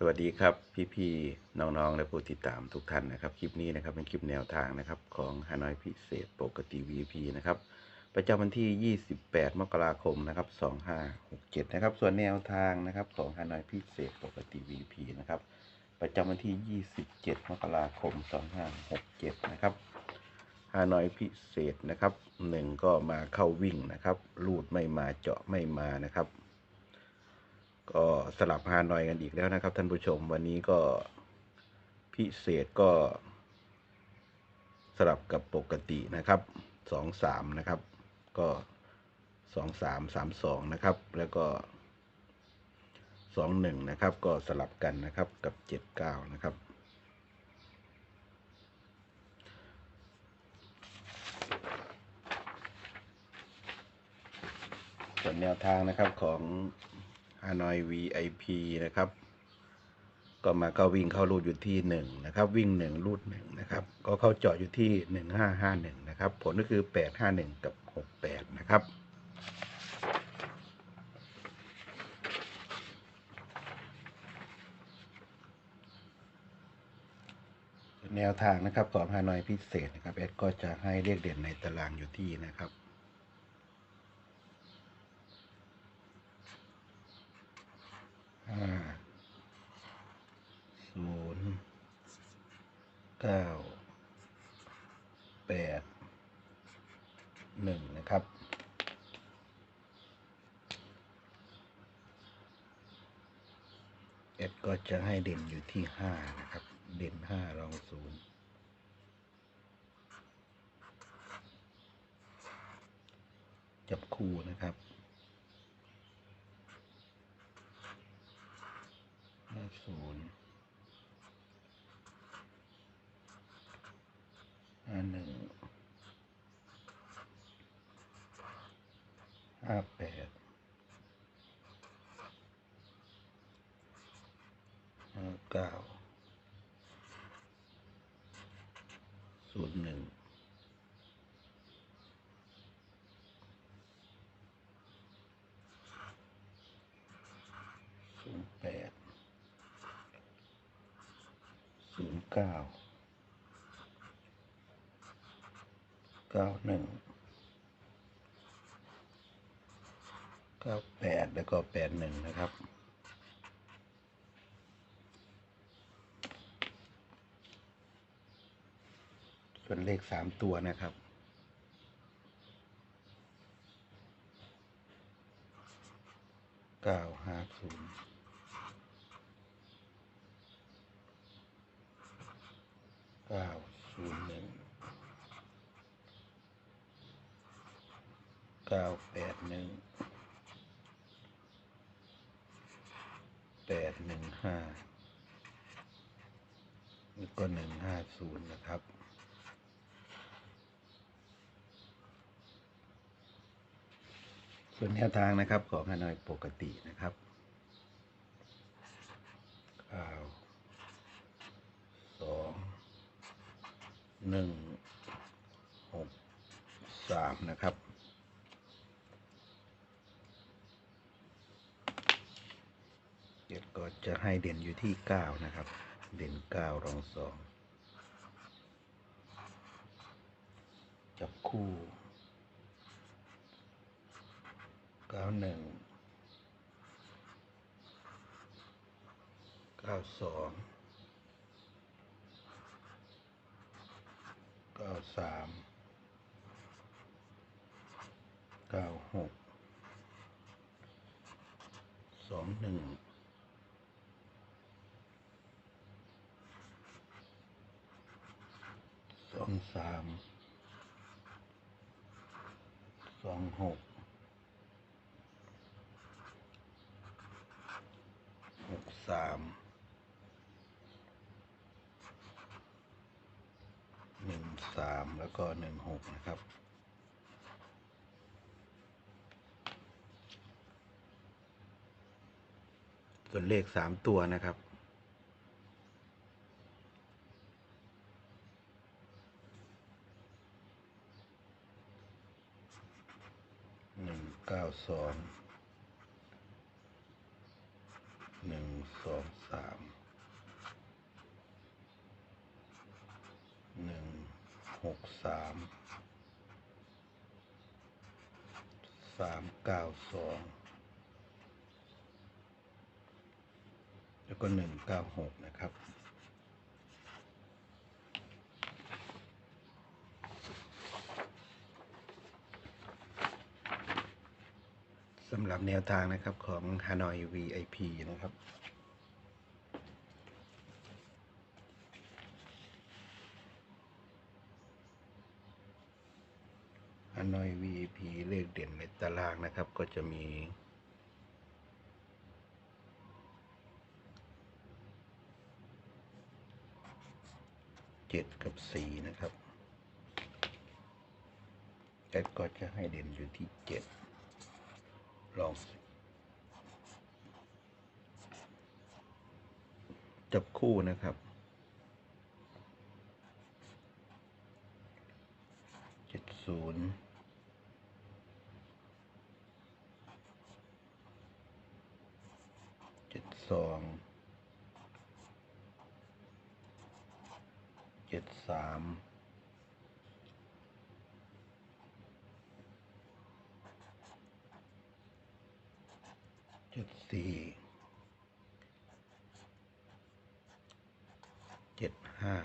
สวัสดีครับพี่ๆน้องๆและผู้ติดตามทุกท่านนะครับ คลิปนี้นะครับเป็นคลิปแนวทางนะครับของฮานอยพิเศษปกติ VP นะครับประจำวันที่ 28 มกราคมนะครับ 2567 นะครับ ส่วนแนวทางนะครับของฮานอยพิเศษปกติ VP นะครับประจำวันที่ 27 มกราคม 2567 นะครับฮานอยพิเศษนะครับหนึ่งก็มาเข้าวิ่งนะครับลูดไม่มาเจาะไม่มานะครับ ก็สลับฮานอยกันอีกแล้วนะครับ ท่านผู้ชมวันนี้ก็พิเศษก็สลับกับปกตินะครับสองสามนะครับ ก็สองสามสามสองนะครับ แล้วก็สองหนึ่งนะครับ ก็สลับกันนะครับกับเจ็ดเก้านะครับ ส่วนแนวทางนะครับของ ฮานอย VIP นะครับ ก็มาก็วิ่งเข้ารูดอยู่ที่หนึ่งนะครับ วิ่งหนึ่งรูดหนึ่งนะครับ ก็เข้าเจาะอยู่ที่หนึ่งห้าห้าหนึ่งนะครับ ผลก็คือแปดห้าหนึ่งกับหกแปดนะครับแนวทางนะครับของฮานอยพิเศษนะครับแอดก็จะให้เรียกเด่นในตารางอยู่ที่นะครับ ห้าศูนย์ เก้าแปดหนึ่งนะครับ เอ็ดก็จะให้เด่นอยู่ที่ห้านะครับ เด่นห้ารองศูนย์จับคู่นะครับห้าศูนย์ ห้าหนึ่งห้าแปดห้าเก้าศูนย์หนึ่งศูนย์แปดศูนย์เก้า เก้าหนึ่งเก้าแปดแล้วก็แปดหนึ่งนะครับส่วนเลขสามตัวนะครับเก้าห้าศูนย์เก้าศูนย์หนึ่ง เก้าแปดหนึ่งแปดหนึ่งห้าแล้วก็หนึ่งห้าศูนย์นะครับส่วนแนวทางนะครับของฮานอยปกตินะครับเก้าสองหนึ่งหกสามนะครับ เด็ดก็ จะให้เด่นอยู่ที่เก้านะครับ เด่นเก้ารองสองจับคู่เก้าหนึ่งเก้าสองเก้าสามเก้าหกสองหนึ่ง องสาม สองหก หกสาม หนึ่งสามแล้วก็หนึ่งหกนะครับส่วนเลขสามตัวนะครับ หนึ่ง เก้าสองหนึ่งสองสามหนึ่งหกสามสามเก้าสองแล้วก็หนึ่งเก้าหกนะครับ สำหรับแนวทางนะครับของ Hanoi VIP นะครับ Hanoi VIP เลขเด่นในตารางนะครับก็จะมี เจ็ดกับสี่นะครับแอดก็จะให้เด่นอยู่ที่เจ็ด ลอง จับคู่นะครับเจ็ดศูนย์เจ็ดสองเจ็ดสามเจ็ด สี่เจ็ดห้า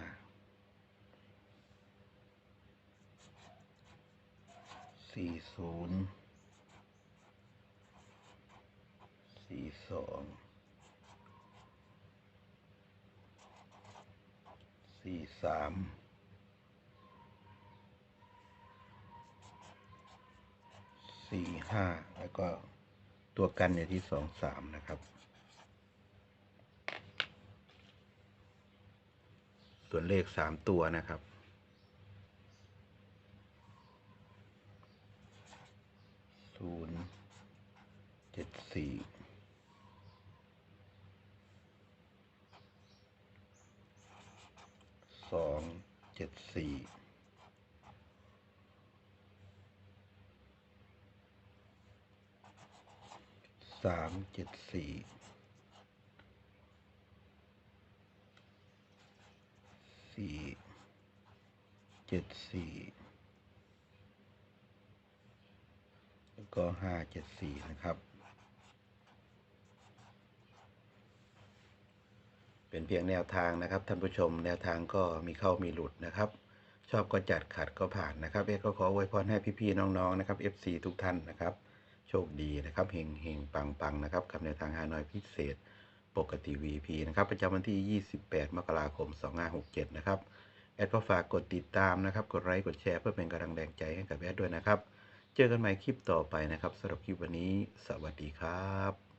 สี่ศูนย์สี่สองสี่สามสี่ห้าแล้วก็ ตัวกันอยู่ที่สองสามนะครับส่วนเลขสามตัวนะครับ ศูนย์เจ็ดสี่สองเจ็ดสี่ สามเจ็ดสี่สี่เจ็ดสี่แล้วก็ห้าเจ็ดสี่นะครับ เป็นเพียงแนวทางนะครับท่านผู้ชมแนวทางก็มีเข้ามีหลุดนะครับ ชอบก็จัดขัดก็ผ่านนะครับเอกก็ขออวยพรให้พี่ๆน้องๆนะครับ FC ทุกท่านนะครับ โชคดีนะครับเฮงเฮงปังปังนะครับกับแนวทางฮานอยพิเศษปกติ VP นะครับประจำวันที่ 28 มกราคม 2567 นะครับ แอดก็ฝากกดติดตามนะครับ กดไลค์กดแชร์เพื่อเป็นกำลังแรงใจให้กับแอดด้วยนะครับ เจอกันใหม่คลิปต่อไปนะครับสำหรับคลิปวันนี้ สวัสดีครับ